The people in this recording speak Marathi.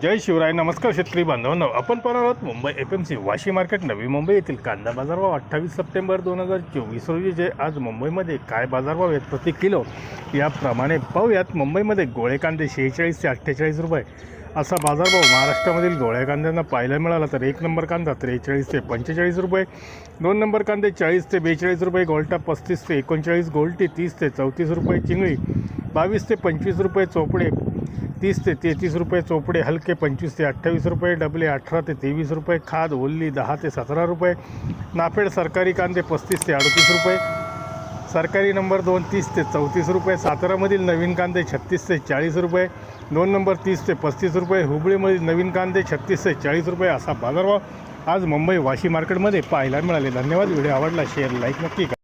जय शिवराय नमस्कार शेतकरी बांधवांनो. आपण पाहणार आहोत Mumbai F M C Vashi market Navi Mumbai येथील कांदा बाजारभाव अठ्ठावीस सप्टेंबर दोन हजार चोवीस रोजी जे आज मुंबईमध्ये काय बाजारभाव आहेत प्रति किलो याप्रमाणे पाहूयात. मुंबईमध्ये गोळे कांदे शेहेचाळीस ते अठ्ठेचाळीस रुपये. असा बाजारभाव महाराष्ट्रामधील गोळ्या कांद्यांना पाहायला मिळाला तर एक नंबर कांदा त्रेचाळीस ते पंचेचाळीस रुपये दोन नंबर कांदे चाळीस ते बेचाळीस रुपये गोल्टा पस्तीस ते एकोणचाळीस गोल्टी तीस ते चौतीस रुपये चिंगळी बावीस ते पंचवीस रुपये चोपडे तीस ते तेहतीस रुपये चोपडे हलके पंचवीस ते अठ्ठावीस रुपये डबले अठरा ते तेवीस रुपये खाद ओल्ली दहा ते सतरा रुपये नाफेड सरकारी कांदे पस्तीस ते अडतीस रुपये सरकारी नंबर दोन तीस ते चौतीस रुपये सातारामधील नवीन कांदे छत्तीस ते चाळीस रुपये दोन नंबर तीस ते पस्तीस रुपये हुबळीमधील नवीन कांदे छत्तीस ते चाळीस रुपये असा बाजारभाव आज मुंबई वाशी मार्केटमध्ये पाहायला मिळाले. धन्यवाद. व्हिडिओ आवडला शेअर लाईक नक्की करा.